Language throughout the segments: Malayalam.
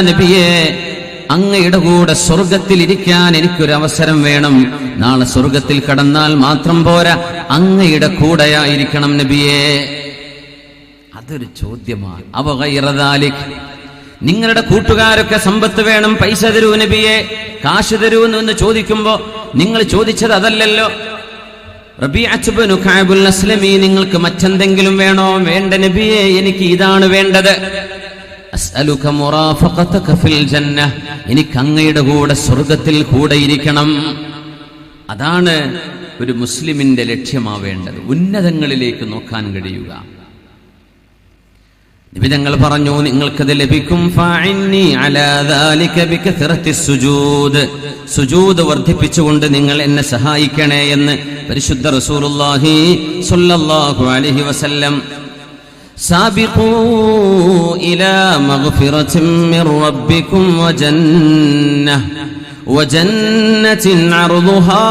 നബിയേ. അങ്ങയുടെ കൂടെ സ്വർഗത്തിൽ ഇരിക്കാൻ എനിക്കൊരു അവസരം വേണം. നാളെ സ്വർഗത്തിൽ കടന്നാൽ മാത്രം പോരാ. അങ്ങയുടെ കൂടെയായിരിക്കണം നബിയേ. അതൊരു ചോദ്യമാണ്. അവ ഗൈറദാലിക് നിങ്ങളുടെ കൂട്ടുകാരൊക്കെ സമ്പത്ത് വേണം പൈസ തരൂ നബിയെ. കാശ് തരൂ എന്ന് ചോദിക്കുമ്പോ നിങ്ങൾ ചോദിച്ചത് അതല്ലല്ലോ. അസ്ലമി നിങ്ങൾക്ക് മറ്റെന്തെങ്കിലും വേണോ? വേണ്ട നബിയെ എനിക്ക് ഇതാണ് വേണ്ടത്. എനിക്ക് അങ്ങയുടെ കൂടെ സ്വർഗത്തിൽ കൂടെ ഇരിക്കണം. അതാണ് ഒരു മുസ്ലിമിന്റെ ലക്ഷ്യമാവേണ്ടത്. ഉന്നതങ്ങളിലേക്ക് നോക്കാൻ കഴിയുക. നിബിതങ്ങൾ പറഞ്ഞു നിങ്ങൾക്കത് ലഭിക്കും ഫഅഇന്നി അലാ ദാലിക ബികഥറത്തി സുജൂദ് സുജൂദ് വർദ്ധിപ്പിച്ചുകൊണ്ട് നിങ്ങൾ എന്നെ സഹായിക്കണേ എന്ന് പരിശുദ്ധ റസൂലുള്ളാഹി സ്വല്ലല്ലാഹു അലൈഹി വസല്ലം سابقوا إلى مغفرة من ربكم وجنة وجنة عرضها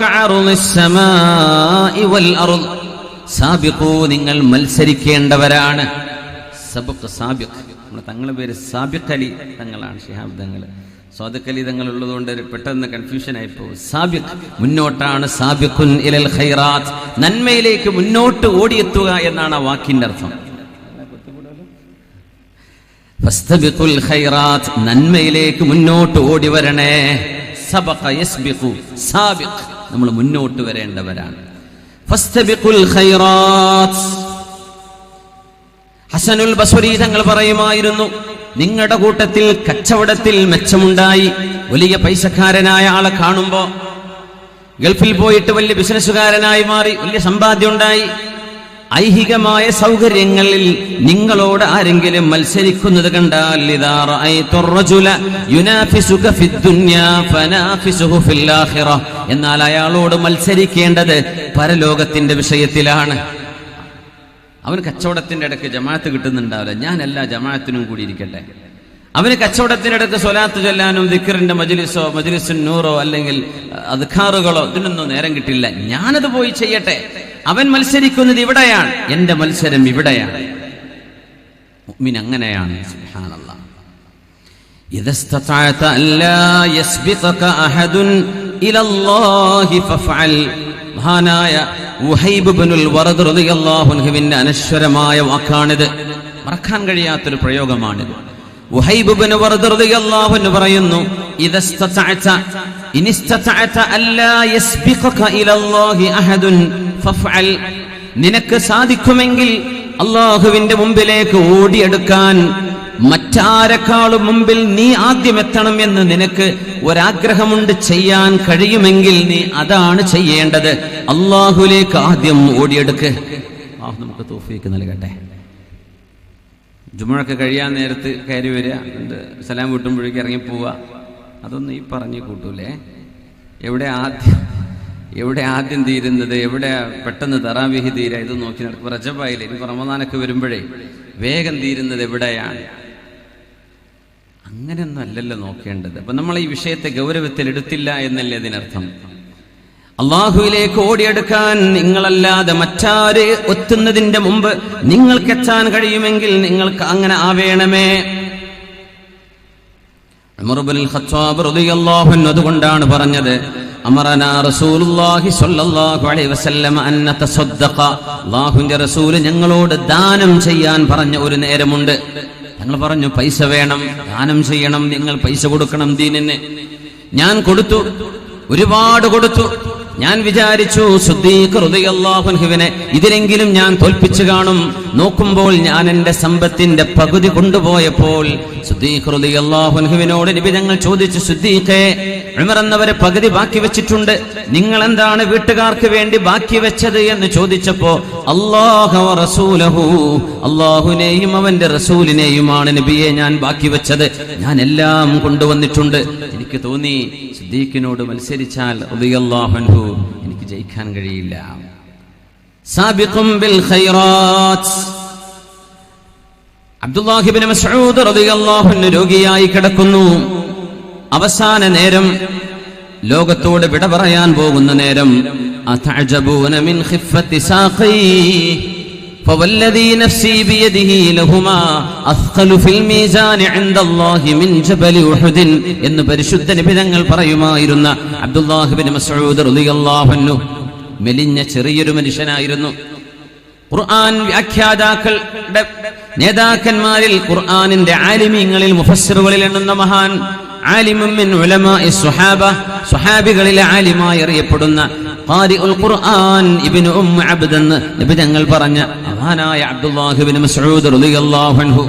كعرض السماء والأرض സാബിഖൂ നിങ്ങൾ മത്സരിക്കേണ്ടവരാണ് സബക്ക് സാബിഖ്. നമ്മുടെ തങ്ങളുടെ പേര് സാബിഖ് അലി തങ്ങളാണ് ഷിഹാബ് തങ്ങൾ സ്വാദക് അലി തങ്ങൾ ഉള്ളതുകൊണ്ട് പെട്ടെന്ന് കൺഫ്യൂഷൻ ആയിപ്പോകും സാബിഖ് മുന്നോട്ടാണ് സാബിഖുൻ ഇലൽ ഖൈറാത്ത്. നന്മയിലേക്ക് മുന്നോട്ട് ഓടിയെത്തുക എന്നാണ് ആ വാക്കിന്റെ അർത്ഥം. ഖൈറാത്ത് നന്മയിലേക്ക് മുന്നോട്ട് ഓടി വരണേ. സബഖ യസ്ബിഖു. സാബിഖ് നമ്മൾ മുന്നോട്ട് വരേണ്ടവരാണ്. ഫസ്തബിഖുൽ ഖൈറാത്ത്. ഹസനുൽ ബസുരി തങ്ങൾ പറയുമായിരുന്നു നിങ്ങളുടെ കൂട്ടത്തിൽ കച്ചവടത്തിൽ മെച്ചമുണ്ടായി. വലിയ പൈസക്കാരനായ ആളെ കാണുമ്പോ ഗൾഫിൽ പോയിട്ട് വലിയ ബിസിനസ്സുകാരനായി മാറി വലിയ സമ്പാദ്യം ഉണ്ടായി ഐഹികമായ സൗകര്യങ്ങളിൽ നിങ്ങളോട് ആരെങ്കിലും മത്സരിക്കുന്നത് കണ്ടാൽ എന്നാൽ അയാളോട് മത്സരിക്കേണ്ടത് പരലോകത്തിന്റെ വിഷയത്തിലാണ്. അവന് കച്ചവടത്തിന്റെ ഇടയ്ക്ക് ജമാഅത്ത് കിട്ടുന്നുണ്ടാവില്ല ഞാൻ എല്ലാ ജമാഅത്തിനും കൂടി ഇരിക്കട്ടെ അവന് കച്ചവടത്തിന്റെ ഇടയ്ക്ക് സ്വലാത്ത് ചൊല്ലാനും ദിക്കറിന്റെ മജ്ലിസോ മജ്ലിസുൻ നൂറോ അല്ലെങ്കിൽ അദ്ഖാറുകളോ ഇതിനൊന്നും നേരം കിട്ടില്ല ഞാനത് പോയി ചെയ്യട്ടെ അവൻ മത്സരിക്കുന്നത് ഇവിടെയാണ് എന്റെ മത്സരം ഇവിടെയാണ് മുഅ്മിൻ അങ്ങനെയാണ് സുബ്ഹാനല്ലാഹ് إذا استطعت أن لا يسبقك أحد إلى الله فافعل മഹാനായ അനശ്വരമായ വാക്കാണിത്. മറക്കാൻ കഴിയാത്തൊരു പ്രയോഗമാണിത്. പറയുന്നു നിനക്ക് സാധിക്കുമെങ്കിൽ അള്ളാഹുവിന്റെ മുമ്പിലേക്ക് ഓടിയെടുക്കാൻ മറ്റാരെക്കാളും മുമ്പിൽ നീ ആദ്യം എത്തണം എന്ന് നിനക്ക് ഒരാഗ്രഹമുണ്ട് ചെയ്യാൻ കഴിയുമെങ്കിൽ നീ അതാണ് ചെയ്യേണ്ടത്. അള്ളാഹുലേക്ക് ആദ്യം ഓടിയെടുക്ക്. നമുക്ക് തോഫിക്ക് നൽകട്ടെ. ജുമഴൊക്കെ കഴിയാൻ നേരത്ത് കയറി വരിക. സലാം വീട്ടുമ്പോഴേക്ക് ഇറങ്ങിപ്പോവുക അതൊന്നും ഈ പറഞ്ഞു കൂട്ടൂലേ. എവിടെ ആദ്യം എവിടെ ആദ്യം തീരുന്നത് എവിടെ പെട്ടെന്ന് തറാവിഹി തീരാ ഇത് നോക്കി നടക്കും. റജബായില്ലേ ഇനി റമദാനൊക്കെ വരുമ്പോഴേ വേഗം തീരുന്നത് എവിടെയാണ്? അങ്ങനെയൊന്നും അല്ലല്ലോ നോക്കേണ്ടത്. അപ്പൊ നമ്മൾ ഈ വിഷയത്തെ ഗൗരവത്തിൽ എടുത്തില്ല എന്നല്ലേ ഇതിനർത്ഥം അള്ളാഹുവിലേക്ക് ഓടിയെടുക്കാൻ നിങ്ങളല്ലാതെ മറ്റാര് ഒത്തുന്നതിന്റെ മുമ്പ് നിങ്ങൾക്ക് എത്താൻ കഴിയുമെങ്കിൽ നിങ്ങൾക്ക് അങ്ങനെ ആവേണമേ. അതുകൊണ്ടാണ് പറഞ്ഞത് ഞങ്ങളോട് ദാനം ചെയ്യാൻ പറഞ്ഞ ഒരു നേരമുണ്ട്. ഞങ്ങൾ പറഞ്ഞു പൈസ വേണം ദാനം ചെയ്യണം നിങ്ങൾ പൈസ കൊടുക്കണം ദീനിന്. ഞാൻ കൊടുത്തു ഒരുപാട് കൊടുത്തു. ഞാൻ വിചാരിച്ചു സുദ്ദീഖ്ഹുവിനെ ഇതിലെങ്കിലും ഞാൻ തോൽപ്പിച്ചു കാണും. നോക്കുമ്പോൾ ഞാൻ എന്റെ സമ്പത്തിന്റെ പകുതി കൊണ്ടുപോയപ്പോൾ സുദ്ദീഖ്ഹുവിനോട് നബി ഞങ്ങൾ ചോദിച്ചു സുദ്ദീഖെ ഉമർ എന്നവരെ പകുതി ബാക്കി വെച്ചിട്ടുണ്ട്. നിങ്ങൾ എന്താണ് വീട്ടുകാർക്ക് വേണ്ടി ബാക്കി വെച്ചത്? എന്ന് ചോദിച്ചപ്പോ അള്ളാഹുനെയും അവന്റെ റസൂലിനെയുമാണ് നബിയെ ഞാൻ ബാക്കി വെച്ചത്. ഞാൻ എല്ലാം കൊണ്ടുവന്നിട്ടുണ്ട്. എനിക്ക് തോന്നി സിദ്ദീഖിനോട് മത്സരിച്ചാൽ റളിയല്ലാഹു അൻഹു എനിക്ക് ജയിക്കാൻ കഴിയില്ല. രോഗിയായി കിടക്കുന്നു. അവസാന നേരം ലോകത്തോട് വിട പറയാൻ പോകുന്ന നേരം فوالذي نفسي بيده لهما أثقل في الميزان عند الله من جبل أحد എന്ന് പരിശുദ്ധ നിബിതങ്ങൾ പറയുമായിരുന്ന അബ്ദുല്ലാഹിബിൻ മസ്ഊദ് റളിയല്ലാഹു അൻഹു മെലിഞ്ഞ ചെറിയൊരു മനുഷ്യനായിരുന്നു ഖുർആൻ വ്യാഖ്യാതാക്കളുടെ നേതാക്കന്മാരിൽ ഖുർആനിന്റെ ആലിമീങ്ങളിൽ മുഫസ്സിറുകളിൽ എണ്ണുന്ന മഹാൻ ആലിമും മിൻ ഉലമാഇ സ്വഹാബ സ്വഹാബികളിലെ ആലിമായി അറിയപ്പെടുന്ന ഖാരിഉൽ ഖുർആൻ ഇബ്നു നബി തങ്ങൾ പറഞ്ഞ മഹാനായ അബ്ദുല്ലാഹി മസ്ഊദ് റളിയല്ലാഹു അൻഹു.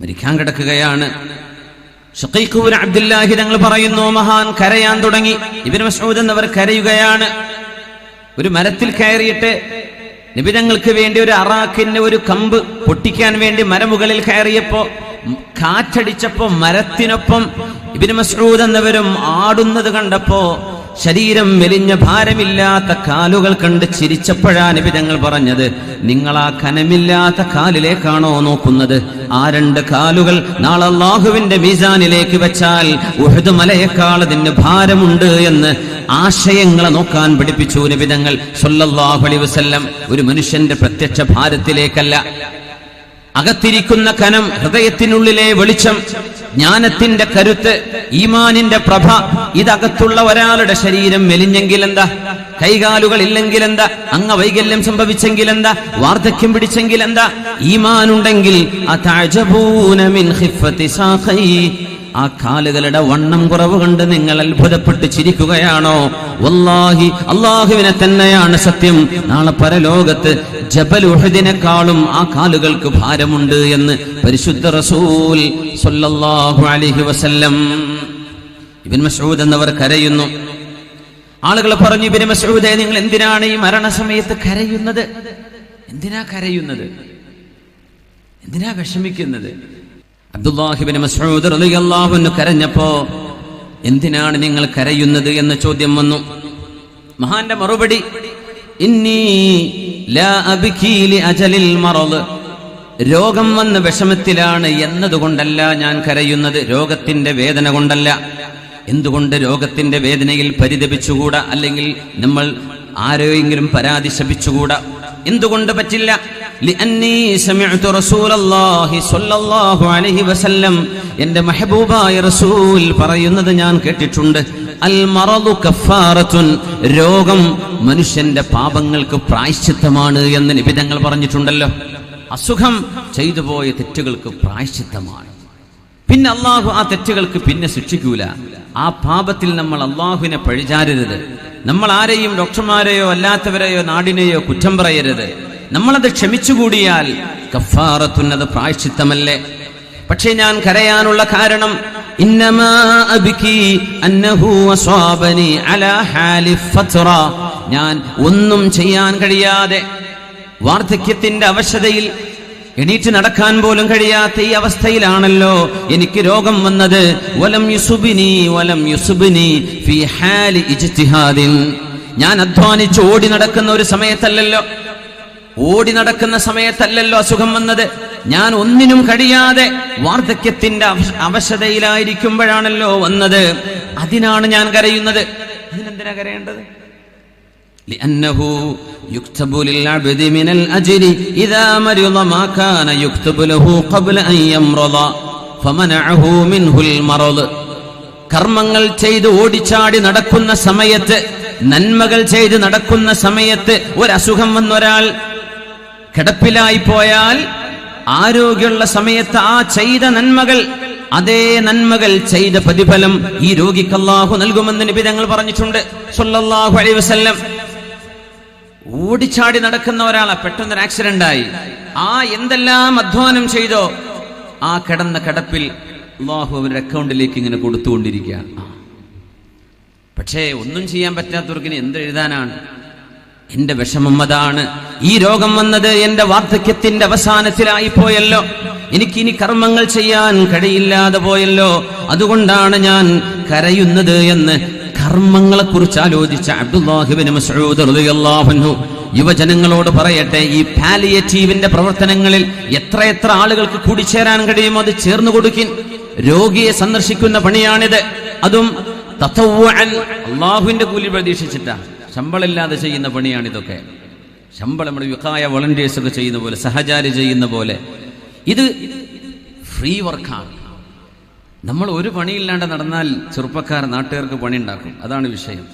മരിക്കാൻ കിടക്കുകയാണ്. അബ്ദുല്ലാഹി തങ്ങൾ പറയുന്നു മഹാൻ കരയാൻ തുടങ്ങി. ഇബ്നു മസ്ഊദ് എന്നവർ കരയുകയാണ്. ഒരു മരത്തിൽ കയറിയിട്ട് നിബിതങ്ങൾക്ക് വേണ്ടി ഒരു അറാഖിന്റെ ഒരു കമ്പ് പൊട്ടിക്കാൻ വേണ്ടി മരമുകളിൽ കയറിയപ്പോ കാറ്റടിച്ചപ്പോ മരത്തിനൊപ്പം ഇബിന് മസ്ഊദ് എന്നവരും ആടുന്നത് കണ്ടപ്പോ ശരീരം മെലിഞ്ഞ ഭാരമില്ലാത്ത കാലുകൾ കണ്ട് ചിരിച്ചപ്പോഴാ നിബിതങ്ങൾ പറഞ്ഞത് നിങ്ങൾ ആ കനമില്ലാത്ത കാലിലേക്കാണോ നോക്കുന്നത്? ആ രണ്ട് കാലുകൾ നാളെ അള്ളാഹുവിന്റെ മീസാനിലേക്ക് വെച്ചാൽ ഉഹദ് മലയേക്കാൾ അതിന് ഭാരമുണ്ട് എന്ന് ആശയങ്ങളെ നോക്കാൻ പഠിപ്പിച്ചു നിബിതങ്ങൾ സൊല്ലാഹു അലൈഹി വസല്ലം ഒരു മനുഷ്യന്റെ പ്രത്യക്ഷ ഭാരത്തിലേക്കല്ല. അകത്തിരിക്കുന്ന കനം ഹൃദയത്തിനുള്ളിലെ വെളിച്ചം ജ്ഞാനത്തിന്റെ കരുത്ത് ഈമാനിന്റെ പ്രഭ ഇതകത്തുള്ള ഒരാളുടെ ശരീരം മെലിഞ്ഞെങ്കിൽ എന്താ? കൈകാലുകൾ ഇല്ലെങ്കിൽ എന്താ? അംഗവൈകല്യം സംഭവിച്ചെങ്കിൽ എന്താ? വാർദ്ധക്യം പിടിച്ചെങ്കിൽ എന്താ? ഈമാനുണ്ടെങ്കിൽ ആ കാലുകളുടെ വണ്ണം കുറവ് കണ്ട് നിങ്ങൾ അത്ഭുതപ്പെട്ട് ചിരിക്കുകയാണോ? വല്ലാഹി അള്ളാഹുവിനെ തന്നെയാണ് സത്യം. നാളെ പരലോകത്ത് ജബൽ ഉഹദിനെക്കാളും ആ കാലുകൾക്ക് ഭാരമുണ്ട് എന്ന് പരിശുദ്ധ റസൂൽ സല്ലല്ലാഹു അലൈഹി വസല്ലം ഇബിൻ മസ്ഊദ് എന്നവർ കരയുന്നു. ആളുകൾ പറഞ്ഞു ഇബിൻ മസൂദ് നിങ്ങൾ എന്തിനാണ് ഈ മരണസമയത്ത് കരയുന്നത്? എന്തിനാ കരയുന്നത്? എന്തിനാ വിഷമിക്കുന്നത്? അബ്ദുല്ലാഹിബിൻ മസൂദ് റളിയല്ലാഹു അൻഹു കരഞ്ഞപ്പോ എന്തിനാണ് നിങ്ങൾ കരയുന്നത് എന്ന ചോദ്യം വന്നു. മഹാന്റെ മറുപടി അജലിൽ രോഗം വന്ന വിഷമത്തിലാണ് എന്നതുകൊണ്ടല്ല ഞാൻ കരയുന്നത് രോഗത്തിന്റെ വേദന കൊണ്ടല്ല. എന്തുകൊണ്ട് രോഗത്തിന്റെ വേദനയിൽ പരിതപിച്ചുകൂടാ? അല്ലെങ്കിൽ നമ്മൾ ആരെയെങ്കിലും പരാതി ശപിച്ചുകൂടാ എന്തുകൊണ്ട് പറ്റില്ല? لأني سمعت رسول الله صلى الله عليه وسلم എന്റെ മെഹബൂബായ റസൂൽ പറയുന്നത് ഞാൻ കേട്ടിട്ടുണ്ട് അൽ മറദു കഫാറത്തുൻ രോഗം മനുഷ്യന്റെ പാപങ്ങൾക്ക് പ്രായശ്ചിത്തമാണ് എന്ന് നിബിധങ്ങൾ പറഞ്ഞിട്ടുണ്ടല്ലോ അസുഖം ചെയ്തു പോയ തെറ്റുകൾക്ക് പ്രായശ്ചിത്തമാണ് പിന്നെ അള്ളാഹു ആ തെറ്റുകൾക്ക് പിന്നെ ശിക്ഷിക്കൂല ആ പാപത്തിൽ നമ്മൾ അള്ളാഹുവിനെ പഴിചാരരുത് നമ്മൾ ആരെയും ഡോക്ടർമാരെയോ അല്ലാത്തവരെയോ നാടിനെയോ കുറ്റം പറയരുത് നമ്മളത് ക്ഷമിച്ചുകൂടിയാൽ കഫാറത്തുന്നത് പ്രായശ്ചിത്തമല്ലേ? പക്ഷെ ഞാൻ കരയാനുള്ള കാരണം ഞാൻ ഒന്നും ചെയ്യാൻ കഴിയാതെ വാർദ്ധക്യത്തിന്റെ അവശതയിൽ എണീറ്റ് നടക്കാൻ പോലും കഴിയാത്ത ഈ അവസ്ഥയിലാണല്ലോ എനിക്ക് രോഗം വന്നത്. വലം യുസുബിനി വലം യുസുബിനി ഫി ഹാലി ഞാൻ അധ്വാനിച്ച് ഓടി നടക്കുന്ന ഒരു സമയത്തല്ലല്ലോ. ഓടി നടക്കുന്ന സമയത്തല്ലല്ലോ അസുഖം വന്നത് ഞാൻ ഒന്നിനും കഴിയാതെ വാർദ്ധക്യത്തിന്റെ അവശ- അവശതയിലായിരിക്കുമ്പോഴാണല്ലോ വന്നത് അതിനാണ് ഞാൻ കരയുന്നത് അതിനെന്തിനാ കരയേണ്ടത് لأنه يكتب للعبد من الأجر إذا مرض ما كان يكتب له قبل أن يمرض فمنعه منه المرض കർമ്മങ്ങൾ ചെയ്ത് ഓടിച്ചാടി നടക്കുന്ന സമയത്ത് നന്മകൾ ചെയ്ത് നടക്കുന്ന സമയത്ത് ഒരസുഖം വന്നൊരാൾ കിടപ്പിലായി പോയാൽ ആരോഗ്യമുള്ള സമയത്ത് ആ ചെയ്ത നന്മകൾ അതേ നന്മകൾ ചെയ്ത പ്രതിഫലം ഈ രോഗിക്ക് അള്ളാഹു നൽകുമെന്ന് നബി ഞങ്ങൾ പറഞ്ഞിട്ടുണ്ട്. സൊല്ലാഹു അലൈഹി വസല്ലം. ഓടിച്ചാടി നടക്കുന്ന ഒരാളെ പെട്ടെന്നൊരു ആക്സിഡന്റ് ആയി ആ എന്തെല്ലാം അധ്വാനം ചെയ്തോ ആ കിടന്ന കിടപ്പിൽ അള്ളാഹു അവരുടെ അക്കൗണ്ടിലേക്ക് ഇങ്ങനെ കൊടുത്തുകൊണ്ടിരിക്കുകയാണ്. പക്ഷേ ഒന്നും ചെയ്യാൻ പറ്റാത്തവർക്ക് ഇനി എന്ത് എഴുതാനാണ് എന്റെ വിഷമം അതാണ്. ഈ രോഗം വന്നത് എന്റെ വാർദ്ധക്യത്തിന്റെ അവസാനത്തിലായി പോയല്ലോ. എനിക്കിനി കർമ്മങ്ങൾ ചെയ്യാൻ കഴിയില്ലാതെ പോയല്ലോ. അതുകൊണ്ടാണ് ഞാൻ കരയുന്നത് എന്ന് കർമ്മങ്ങളെ കുറിച്ച് ആലോചിച്ച അബ്ദുല്ലാഹിബിന് മസ്ഊദ് റളിയല്ലാഹു യുവജനങ്ങളോട് പറയട്ടെ ഈ പാലിയേറ്റീവിന്റെ പ്രവർത്തനങ്ങളിൽ എത്രയെത്ര ആളുകൾക്ക് കൂടിച്ചേരാൻ കഴിയുമോ അത് ചേർന്നു കൊടുക്കിൻ. രോഗിയെ സന്ദർശിക്കുന്ന പണിയാണിത്. അതും അള്ളാഹുവിന്റെ കൂലി പ്രതീക്ഷിച്ചിട്ടാ ശമ്പളമില്ലാതെ ചെയ്യുന്ന പണിയാണിതൊക്കെ. ശമ്പളം നമ്മൾ വിക്കായ വോളണ്ടിയേഴ്സ് ഒക്കെ ചെയ്യുന്ന പോലെ സഹചാരി ചെയ്യുന്ന പോലെ. ഇത് ഫ്രീ വർക്കാണ്. നമ്മൾ ഒരു പണിയില്ലാണ്ട് നടന്നാൽ ചെറുപ്പക്കാർ നാട്ടുകാർക്ക് പണി ഉണ്ടാക്കും അതാണ് വിഷയം.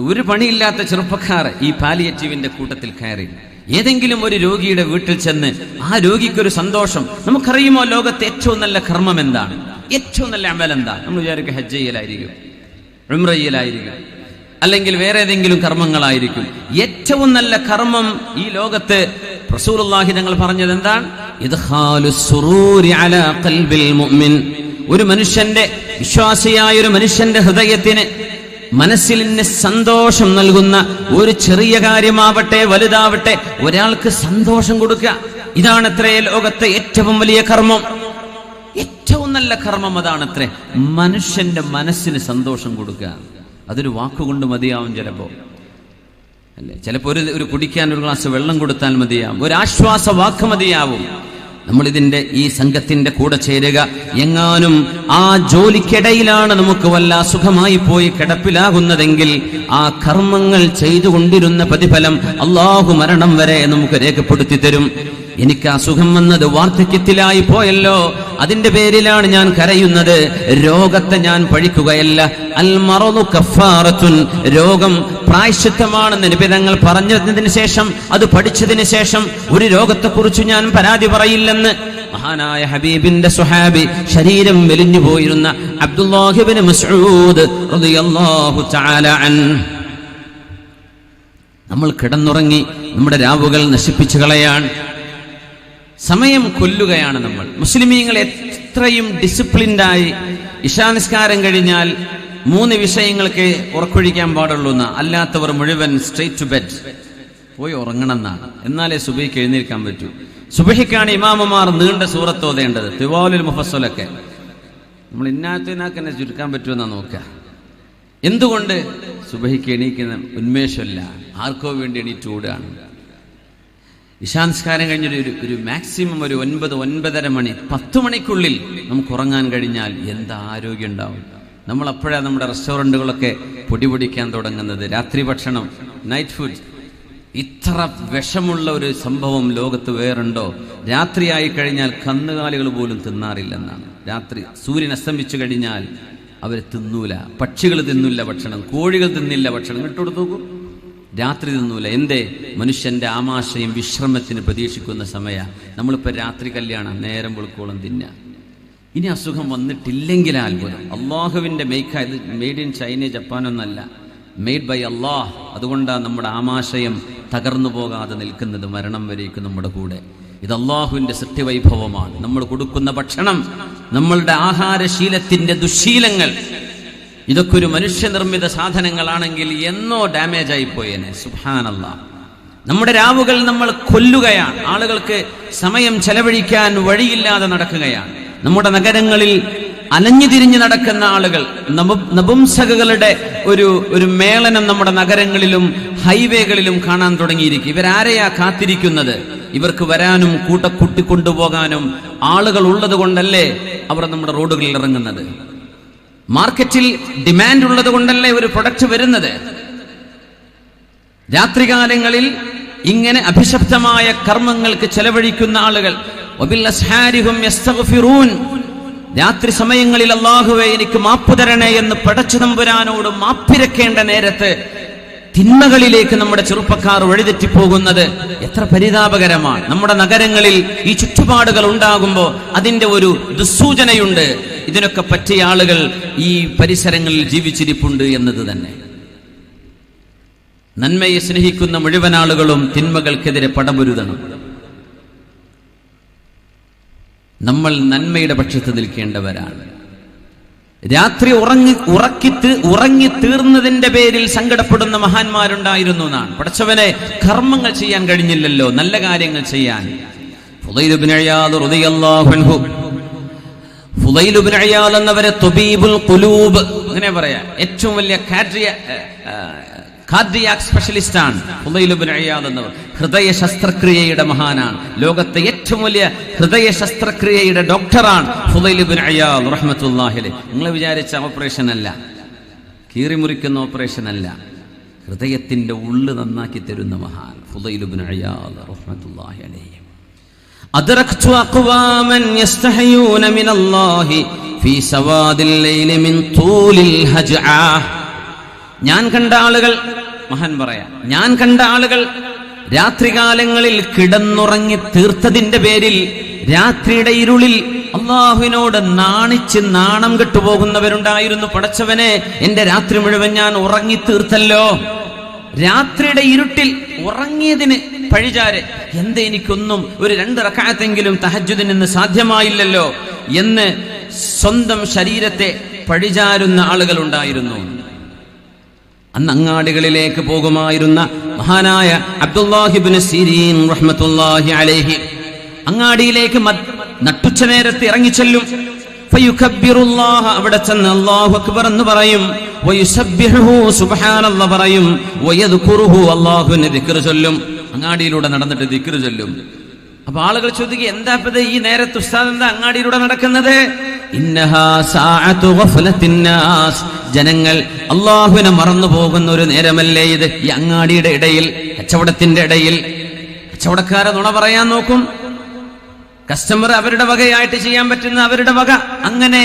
ഒരു പണിയില്ലാത്ത ചെറുപ്പക്കാർ ഈ പാലിയേറ്റീവിന്റെ കൂട്ടത്തിൽ കയറി. ഏതെങ്കിലും ഒരു രോഗിയുടെ വീട്ടിൽ ചെന്ന് ആ രോഗിക്കൊരു സന്തോഷം. നമുക്കറിയുമോ ലോകത്തെ ഏറ്റവും നല്ല കർമ്മം എന്താണ്? ഏറ്റവും നല്ല അമൽ നമ്മൾ വിചാരിക്കും ഹജ്ജ് ചെയ്യലായിരിക്കും ഉംറ ചെയ്യലായിരിക്കും. അല്ലെങ്കിൽ വേറെ ഏതെങ്കിലും കർമ്മങ്ങളായിരിക്കും. ഏറ്റവും നല്ല കർമ്മം ഈ ലോകത്ത് റസൂലുള്ളാഹി ഞങ്ങൾ പറഞ്ഞത് എന്താണ്? ഒരു മനുഷ്യന്റെ വിശ്വാസിയായ ഒരു മനുഷ്യന്റെ ഹൃദയത്തിന് മനസ്സിലിന് സന്തോഷം നൽകുന്ന ഒരു ചെറിയ കാര്യമാവട്ടെ വലുതാവട്ടെ ഒരാൾക്ക് സന്തോഷം കൊടുക്കുക. ഇതാണ് അത്രേ ലോകത്തെ ഏറ്റവും വലിയ കർമ്മം. ഏറ്റവും നല്ല കർമ്മം അതാണത്രേ. മനുഷ്യന്റെ മനസ്സിന് സന്തോഷം കൊടുക്കുക. അതൊരു വാക്കുകൊണ്ട് മതിയാവും ചിലപ്പോൾ അല്ലേ? ചിലപ്പോൾ ഒരു ഒരു കുടിക്കാൻ ഒരു ഗ്ലാസ് വെള്ളം കൊടുത്താൽ മതിയാവും. ഒരു ആശ്വാസ വാക്ക് മതിയാവും. നമ്മൾ ഇതിന്റെ ഈ സംഘത്തിന്റെ കൂടെ ചേരുക. എങ്ങാനും ആ ജോലിക്കിടയിലാണ് നമുക്ക് വല്ല സുഖമായി പോയി കിടപ്പിലാകുന്നതെങ്കിൽ ആ കർമ്മങ്ങൾ ചെയ്തുകൊണ്ടിരുന്ന പ്രതിഫലം അള്ളാഹു മരണം വരെ നമുക്ക് രേഖപ്പെടുത്തി തരും. എനിക്ക് അസുഖം വന്നത് വാർദ്ധക്യത്തിലായി പോയല്ലോ. അതിന്റെ പേരിലാണ് ഞാൻ കരയുന്നത്. രോഗത്തെ ഞാൻ പഴിക്കുകയല്ല. അൽ കഫാറത്തുൻ. രോഗം പ്രായശ്ചിത്തമാണെന്ന് നിബിധങ്ങൾ പറഞ്ഞതിന് ശേഷം അത് പഠിച്ചതിന് ശേഷം ഒരു രോഗത്തെക്കുറിച്ച് ഞാൻ പരാതി പറയില്ലെന്ന് മഹാനായ ഹബീബിന്റെ സുഹാബി ശരീരം വെലിഞ്ഞു പോയിരുന്ന അബ്ദുല്ലാഹിബിന് നമ്മൾ കിടന്നുറങ്ങി നമ്മുടെ രാവുകൾ നശിപ്പിച്ചു കളയാൻ സമയം കൊല്ലുകയാണ് നമ്മൾ. മുസ്ലിമീങ്ങൾ എത്രയും ഡിസിപ്ലിൻഡായി ഇഷാനിസ്കാരം കഴിഞ്ഞാൽ മൂന്ന് വിഷയങ്ങൾക്ക് ഉറക്കൊഴിക്കാൻ പാടുള്ളൂ എന്ന്. അല്ലാത്തവർ മുഴുവൻ സ്ട്രേറ്റ് ടു ബെഡ് പോയി ഉറങ്ങണം എന്നാണ്. എന്നാലേ സുബൈക്ക് എഴുന്നേൽക്കാൻ പറ്റൂ. സുബഹിക്കാണ് ഇമാമമാർ നീണ്ട സൂറത്ത് ഓതേണ്ടത്. തിവാലുൽ മുഫസ്സലൊക്കെ. നമ്മൾ ഇന്നാത്തിനാക്ക് തന്നെ ചുരുക്കാൻ പറ്റുമെന്നാ നോക്കുക. എന്തുകൊണ്ട് സുബഹിക്ക് എണീക്കുന്ന ഉന്മേഷമല്ല? ആർക്കോ വേണ്ടി എണീറ്റ് ഇശാൻസ്കാരം കഴിഞ്ഞൊരു ഒരു ഒരു മാക്സിമം ഒരു ഒൻപത് ഒൻപതര മണി പത്ത് മണിക്കുള്ളിൽ നമുക്ക് ഉറങ്ങാൻ കഴിഞ്ഞാൽ എന്താ ആരോഗ്യം ഉണ്ടാവും? നമ്മൾ അപ്പോഴാണ് നമ്മുടെ റെസ്റ്റോറന്റുകളൊക്കെ പൊടി പൊടിക്കാൻ തുടങ്ങുന്നത്. രാത്രി ഭക്ഷണം നൈറ്റ് ഫുഡ് ഇത്ര വിഷമുള്ള ഒരു സംഭവം ലോകത്ത് വേറുണ്ടോ? രാത്രിയായി കഴിഞ്ഞാൽ കന്നുകാലികൾ പോലും തിന്നാറില്ലെന്നാണ്. രാത്രി സൂര്യൻ അസ്തമിച്ചു കഴിഞ്ഞാൽ അവർ തിന്നൂല. പക്ഷികൾ തിന്നില്ല ഭക്ഷണം കോഴികൾ തിന്നില്ല ഭക്ഷണം. ഇട്ടുകൊടുത്തു നോക്കൂ. രാത്രി നിന്നൂല എന്തേ? മനുഷ്യന്റെ ആമാശയം വിശ്രമത്തിന് പ്രതീക്ഷിക്കുന്ന സമയ. നമ്മളിപ്പോ രാത്രി കല്യാണം നേരം വെളുക്കോളം തിന്ന ഇനി അസുഖം വന്നിട്ടില്ലെങ്കിൽ അത്ഭുതം അള്ളാഹുവിന്റെ മെയ്ക്ക ഇത് മെയ്ഡ് ഇൻ ചൈന ജപ്പാനൊന്നല്ല മെയ്ഡ് ബൈ അള്ളാഹ് അതുകൊണ്ടാണ് നമ്മുടെ ആമാശയം തകർന്നു പോകാതെ നിൽക്കുന്നത് മരണം വരേക്കും നമ്മുടെ കൂടെ. ഇത് അള്ളാഹുവിന്റെ സത്യവൈഭവമാണ്. നമ്മൾ കൊടുക്കുന്ന ഭക്ഷണം നമ്മളുടെ ആഹാരശീലത്തിന്റെ ദുശീലങ്ങൾ ഇതൊക്കെ ഒരു മനുഷ്യനിർമ്മിത സാധനങ്ങളാണെങ്കിൽ എന്നോ ഡാമേജ് ആയി പോയേനെ. സുഹാനല്ല നമ്മുടെ രാവുകൾ നമ്മൾ കൊല്ലുകയാണ്. ആളുകൾക്ക് സമയം ചെലവഴിക്കാൻ വഴിയില്ലാതെ നടക്കുകയാണ്. നമ്മുടെ നഗരങ്ങളിൽ അലഞ്ഞു തിരിഞ്ഞു നടക്കുന്ന ആളുകൾ നപുംസകളുടെ ഒരു ഒരു മേളനം നമ്മുടെ നഗരങ്ങളിലും ഹൈവേകളിലും കാണാൻ തുടങ്ങിയിരിക്കും. ഇവരാരെയാ കാത്തിരിക്കുന്നത്? ഇവർക്ക് വരാനും കൂട്ടക്കുട്ടി കൊണ്ടുപോകാനും ആളുകൾ ഉള്ളത് കൊണ്ടല്ലേ അവർ നമ്മുടെ റോഡുകളിൽ ഇറങ്ങുന്നത്? മാർക്കറ്റിൽ ഡിമാൻഡ് ഉള്ളത് കൊണ്ടല്ലേ ഒരു പ്രൊഡക്റ്റ് വരുന്നത് രാത്രികാലങ്ങളിൽ ഇങ്ങനെ അഭിശബ്ദമായ കർമ്മങ്ങൾക്ക് ചെലവഴിക്കുന്ന ആളുകൾ. രാത്രി സമയങ്ങളിൽ അള്ളാഹുവെ എനിക്ക് മാപ്പ് തരണേ എന്ന് പടച്ചു നമ്പുരാനോട് മാപ്പിരക്കേണ്ട നേരത്ത് തിന്മകളിലേക്ക് നമ്മുടെ ചെറുപ്പക്കാർ വഴിതെറ്റിപ്പോകുന്നത് എത്ര പരിതാപകരമാണ് നമ്മുടെ നഗരങ്ങളിൽ ഈ ചുറ്റുപാടുകൾ ഉണ്ടാകുമ്പോൾ അതിന്റെ ഒരു ദുസ്സൂചനയുണ്ട് ഇതിനൊക്കെ പറ്റിയ ആളുകൾ ഈ പരിസരങ്ങളിൽ ജീവിച്ചിരിപ്പുണ്ട് എന്നത് തന്നെ. നന്മയെ സ്നേഹിക്കുന്ന മുഴുവൻ ആളുകളും തിന്മകൾക്കെതിരെ പടപൊരുതണം. നമ്മൾ നന്മയുടെ പക്ഷത്ത് നിൽക്കേണ്ടവരാണ്. രാത്രി ഉറങ്ങി ഉറക്കി ഉറങ്ങി തീർന്നതിന്റെ പേരിൽ സങ്കടപ്പെടുന്ന മഹാന്മാരുണ്ടായിരുന്നു എന്നാണ് പഠിച്ചവനെ കർമ്മങ്ങൾ ചെയ്യാൻ കഴിഞ്ഞില്ലല്ലോ നല്ല കാര്യങ്ങൾ ചെയ്യാൻ. ഇയാദ് എന്നവരെ തുബീബുൽ ഖുലൂബ് അങ്ങനെ പറയാ. ഏറ്റവും വലിയ കാർഡിയ കാർഡിയാക് സ്പെഷ്യലിസ്റ്റ് ആണ് ഇയാദ് എന്നവർ. ഹൃദയ ശസ്ത്രക്രിയയുടെ മഹാനാണ്. ലോകത്തെ ഏറ്റവും വലിയ ഹൃദയ ശസ്ത്രക്രിയയുടെ ഡോക്ടറാണ് റഹ്മത്തുള്ളാഹി അലൈഹി. നിങ്ങൾ വിചാരിച്ച ഓപ്പറേഷൻ അല്ല. കീറി മുറിക്കുന്ന ഓപ്പറേഷൻ അല്ല. ഹൃദയത്തിന്റെ ഉള്ളു നന്നാക്കി തരുന്ന മഹാൻ ഫുദൈലുബിൻ അയാൽ റഹ്മത്തുല്ലാഹി അലൈഹി. أدركت أقواما يستحيون من الله في سواد الليل من طول الهجعة ഞാൻ കണ്ട ആളുകൾ മഹാൻ പറയാ ഞാൻ കണ്ട ആളുകൾ രാത്രികാലങ്ങളിൽ കിടന്നുറങ്ങി തീർത്തതിന്റെ പേരിൽ രാത്രിയുടെ ഇരുളിൽ അള്ളാഹുവിനോട് നാണിച്ച് നാണം കെട്ടുപോകുന്നവരുണ്ടായിരുന്നു പടച്ചവനെ എന്റെ രാത്രി മുഴുവൻ ഞാൻ ഉറങ്ങി തീർത്തല്ലോ രാത്രിയുടെ ഇരുട്ടിൽ ഉറങ്ങിയതിന് പഴിചാര്. എന്ത് എനിക്കൊന്നും ഒരു രണ്ട് റക്കാത്തെങ്കിലും തഹജുദിന് ഇന്ന് സാധ്യമായില്ലല്ലോ എന്ന് സ്വന്തം ശരീരത്തെ പഴിചാരുന്ന ആളുകൾ ഉണ്ടായിരുന്നു അന്ന് അങ്ങാടികളിലേക്ക് പോകുമായിരുന്ന മഹാനായ അബ്ദുല്ലാഹിബിൻ സിരീൻ അങ്ങാടിയിലേക്ക് നട്ടുച്ച നേരത്ത് ഇറങ്ങിച്ചെല്ലും. അവിടെ ചെന്ന് അല്ലാഹു അക്ബർ എന്ന് പറയും. പറയും. ചൊല്ലും. അങ്ങാടിയിലൂടെ നടന്നിട്ട് ദിക്ർ ചൊല്ലും. അപ്പൊ ആളുകൾ ചോദിക്കുക എന്താ ഇപ്പത് ഈ നേരത്ത് ഉസ്താദ് എന്താ അങ്ങാടിയിലൂടെ നടക്കുന്നത്? ജനങ്ങൾ അള്ളാഹുവിനെ മറന്നു പോകുന്ന ഒരു നേരമല്ലേ ഇത് ഈ അങ്ങാടിയുടെ ഇടയിൽ കച്ചവടത്തിന്റെ ഇടയിൽ. കച്ചവടക്കാരെ നുണ പറയാൻ നോക്കും. കസ്റ്റമർ അവരുടെ വകയായിട്ട് ചെയ്യാൻ പറ്റുന്ന അവരുടെ വക. അങ്ങനെ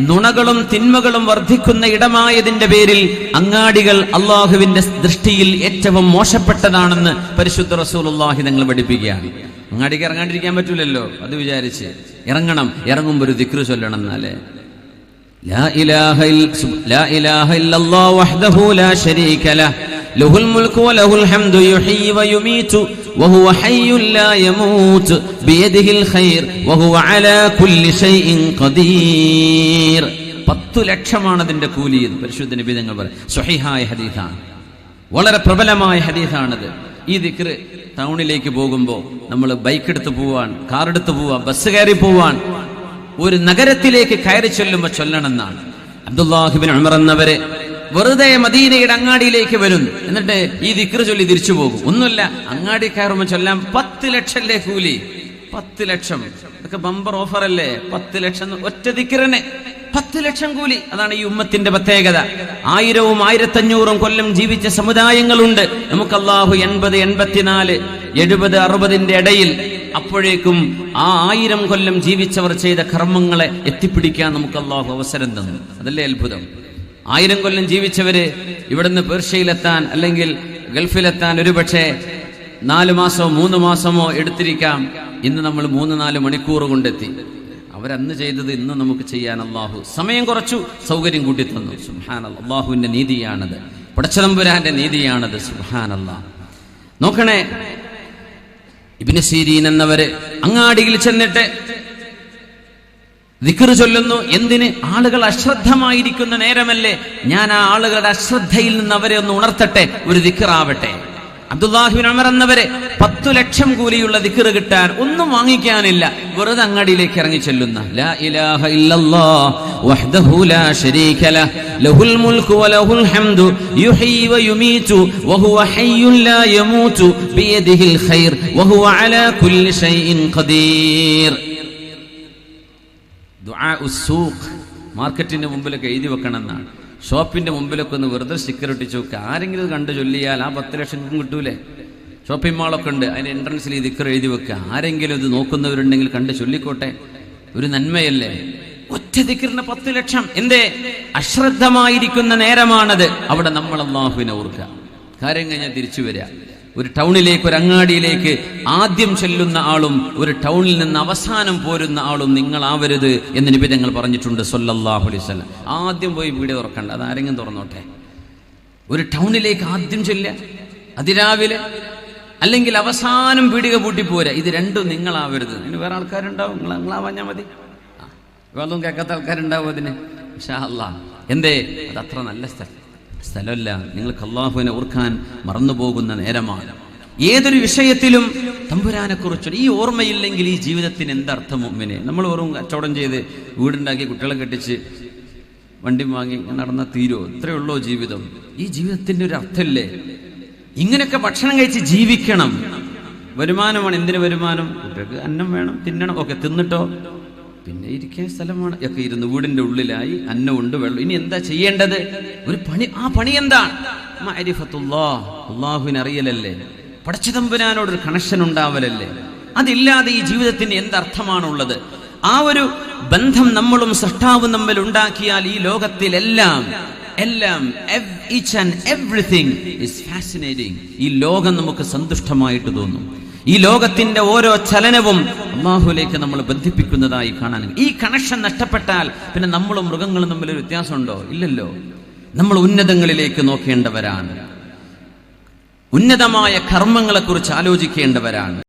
നുണകളും തിന്മകളും വർദ്ധിക്കുന്ന ഇടമായതിന്റെ പേരിൽ അങ്ങാടികൾ അള്ളാഹുവിന്റെ ദൃഷ്ടിയിൽ ഏറ്റവും മോശപ്പെട്ടതാണെന്ന് പരിശുദ്ധ റസൂലുള്ളാഹി നിങ്ങൾ പഠിപ്പിക്കുകയാണ്. അങ്ങാടിക്ക് ഇറങ്ങാണ്ടിരിക്കാൻ പറ്റൂലല്ലോ അത് വിചാരിച്ച്. ഇറങ്ങണം ഇറങ്ങുമ്പോൾ ഒരു ദിക്രു ചൊല്ലണം എന്നാലേ. ലഹുൽ إله إلا, لا إله إلا وهو حي لا يموت بيده الخير وهو على كل شيء قدير പത്തു ലക്ഷമാണ് അതിന്റെ കൂലി എന്ന് പരിശുദ്ധ നബി തങ്ങൾ പറയും സ്വഹിഹായ ഹദീസാണ് വളരെ പ്രബലമായ ഹദീസാണത് ഈ ദിക്റ് ടൗണിലേക്ക് പോകുമ്പോൾ നമ്മൾ ബൈക്ക് എടുത്ത് പോവാൻ കാർ എടുത്ത് പോവാൻ ബസ് കയറി പോവാൻ ഒരു നഗരത്തിലേക്ക് കയറി ചൊല്ലുമ്പോൾ ചൊല്ലണമെന്നാണ് അബ്ദുല്ലാഹിബിൻ ഉമർ എന്നവരെ വെറുതെ മദീനയുടെ അങ്ങാടിയിലേക്ക് വരുന്നു. എന്നിട്ട് ഈ ദിക്റ് ചൊല്ലി തിരിച്ചു പോകും. ഒന്നുമില്ല അങ്ങാടി കയറുമ്പോൾ ചൊല്ലാം പത്ത് ലക്ഷല്ലേ കൂലി? പത്ത് ലക്ഷം. ഇതൊക്കെ ബമ്പർ ഓഫർ അല്ലേ പത്ത് ലക്ഷം ഒറ്റ ദിക്റിന്. പത്ത് ലക്ഷം കൂലി. അതാണ് ഈ ഉമ്മത്തിന്റെ പ്രത്യേകത. ആയിരവും ആയിരത്തഞ്ഞൂറും കൊല്ലം ജീവിച്ച സമുദായങ്ങളുണ്ട്. നമുക്ക് അള്ളാഹു എൺപത് എൺപത്തിനാല് എഴുപത് അറുപതിന്റെ ഇടയിൽ അപ്പോഴേക്കും ആ ആയിരം കൊല്ലം ജീവിച്ചവർ ചെയ്ത കർമ്മങ്ങളെ എത്തിപ്പിടിക്കാൻ നമുക്ക് അള്ളാഹു അവസരം തന്നു. അതല്ലേ അത്ഭുതം? ആയിരം കൊല്ലം ജീവിച്ചവര് ഇവിടുന്ന് പേർഷ്യയിലെത്താൻ അല്ലെങ്കിൽ ഗൾഫിലെത്താൻ ഒരുപക്ഷെ നാല് മാസമോ മൂന്ന് മാസമോ എടുത്തിരിക്കാം. ഇന്ന് നമ്മൾ മൂന്ന് നാല് മണിക്കൂർ കൊണ്ടെത്തി. അവരന്ന് ചെയ്തത് ഇന്ന് നമുക്ക് ചെയ്യാൻ അള്ളാഹു സമയം കുറച്ചു സൗകര്യം കൂട്ടി തന്നു സുഹാൻ അള്ളാഹുവിന്റെ നീതിയാണത് പടച്ചതമ്പുരാന്റെ നീതിയാണത്. സുഹാൻ അള്ളാഹ് നോക്കണേ ഇബിന് സീരീൻ എന്നവര് അങ്ങാടിയിൽ ചെന്നിട്ട് ദിക്റ് ചൊല്ലുന്നു. എന്തിന്? ആളുകൾ അശ്രദ്ധമായിരിക്കുന്ന നേരമല്ലേ? ഞാൻ ആ ആളുകളുടെ അശ്രദ്ധയിൽ നിന്ന് അവരെ ഒന്ന് ഉണർത്തട്ടെ. ഒരു ദിക്കറാവട്ടെ അബ്ദുല്ലാഹിബിൻ അമർ എന്നവരെ പത്തു ലക്ഷം കൂലിയുള്ള ദിക്കറ് കിട്ടാൻ ഒന്നും വാങ്ങിക്കാനില്ല. വെറുതെ അങ്ങാടിയിലേക്ക് ഇറങ്ങി ചെല്ലുന്ന. ലാ ദുആ ഉസ്സൂഖ് മാർക്കറ്റിന്റെ മുമ്പിലൊക്കെ എഴുതി വെക്കണം എന്നാണ് ഷോപ്പിന്റെ മുമ്പിലൊക്കെ ഒന്ന് വെറുതെ സ്റ്റിക്കർ ചോക്ക് വെക്കുക ആരെങ്കിലും കണ്ട് ചൊല്ലിയാൽ ആ പത്ത് ലക്ഷം കിട്ടൂലേ? ഷോപ്പിംഗ് മാളൊക്കെ ഉണ്ട്. അതിന് എൻട്രൻസിൽ ഈ ദിക്കർ എഴുതി വെക്കുക ആരെങ്കിലും ഇത് നോക്കുന്നവരുണ്ടെങ്കിൽ കണ്ട് ചൊല്ലിക്കോട്ടെ. ഒരു നന്മയല്ലേ? ഒറ്റ ദിക്കറിന് പത്ത് ലക്ഷം. എന്തേ? അശ്രദ്ധമായിരിക്കുന്ന നേരമാണത്. അവിടെ നമ്മൾ അള്ളാഹുവിനെ ഓർക്കുക. കാര്യം കഴിഞ്ഞാൽ തിരിച്ചു വരിക. ഒരു ടൗണിലേക്ക് ഒരു അങ്ങാടിയിലേക്ക് ആദ്യം ചെല്ലുന്ന ആളും ഒരു ടൗണിൽ നിന്ന് അവസാനം പോരുന്ന ആളും നിങ്ങളാവരുത് എന്ന് നിബിധങ്ങൾ പറഞ്ഞിട്ടുണ്ട് സൊല്ലാഹു അലൈവല്ലം ആദ്യം പോയി വീട് തുറക്കണ്ട. അത് ആരെങ്കിലും തുറന്നോട്ടെ? ഒരു ടൗണിലേക്ക് ആദ്യം ചെല്ലുക. അതിരാവിലെ അല്ലെങ്കിൽ അവസാനം പീടിക പൂട്ടി പോരാ ഇത് രണ്ടും നിങ്ങളാവരുത്. അതിന് വേറെ ആൾക്കാരുണ്ടാവും. നിങ്ങൾ നിങ്ങളാവാഞ്ഞാൽ മതി. വേറൊന്നും കേൾക്കാത്ത ആൾക്കാരുണ്ടാവും അതിന്. ഷാ അല്ലാ എന്തേ? അത് അത്ര നല്ല സ്ഥലം. സ്ഥലമല്ല. നിങ്ങൾക്ക് അള്ളാഹുവിനെ ഓർക്കാൻ മറന്നുപോകുന്ന നേരമാണ്. ഏതൊരു വിഷയത്തിലും തമ്പുരാനെ കുറിച്ച് ഈ ഓർമ്മയില്ലെങ്കിൽ ഈ ജീവിതത്തിന് എന്തർത്ഥം മുമ്പിനെ നമ്മൾ വെറും കച്ചവടം ചെയ്ത് വീടുണ്ടാക്കി കുട്ടികളെ കെട്ടിച്ച് വണ്ടി വാങ്ങി നടന്ന തീരോ ഇത്രയേ ഉള്ളോ ജീവിതം. ഈ ജീവിതത്തിന്റെ ഒരു അർത്ഥമില്ലേ ഇങ്ങനെയൊക്കെ ഭക്ഷണം കഴിച്ച് ജീവിക്കണം. വരുമാനമാണ് എന്തിനു വരുമാനം? കുട്ടികൾക്ക് അന്നം വേണം തിന്നണം. ഒക്കെ തിന്നിട്ടോ? പിന്നെ ഇരിക്കാൻ സ്ഥലമാണ്. ഒക്കെ ഇരുന്ന് വീടിന്റെ ഉള്ളിലായി അന്നമുണ്ട് വെള്ളം. ഇനി എന്താ ചെയ്യേണ്ടത്? ഒരു പണി. ആ പണി എന്താണ്? മഅരിഫത്തുല്ലാ അള്ളാഹുവിനെ അറിയലല്ലേ? പടച്ചിതമ്പുരാനോടൊരു കണക്ഷൻ ഉണ്ടാവലല്ലേ? അതില്ലാതെ ഈ ജീവിതത്തിന് എന്തർത്ഥമാണുള്ളത്? ആ ഒരു ബന്ധം നമ്മളും സൃഷ്ടാവും തമ്മിൽ ഉണ്ടാക്കിയാൽ ഈ ലോകത്തിലെല്ലാം എല്ലാം ഈച്ച് ആൻഡ് എവ്രിതിങ് ഈ ലോകം നമുക്ക് സന്തുഷ്ടമായിട്ട് തോന്നും. ഈ ലോകത്തിന്റെ ഓരോ ചലനവും അള്ളാഹുലേക്ക് നമ്മൾ ബന്ധിപ്പിക്കുന്നതായി കാണാൻ ഈ കണക്ഷൻ നഷ്ടപ്പെട്ടാൽ പിന്നെ നമ്മളും മൃഗങ്ങളും തമ്മിൽ ഒരു വ്യത്യാസമുണ്ടോ? ഇല്ലല്ലോ. നമ്മൾ ഉന്നതങ്ങളിലേക്ക് നോക്കേണ്ടവരാണ്. ഉന്നതമായ കർമ്മങ്ങളെക്കുറിച്ച് ആലോചിക്കേണ്ടവരാണ്.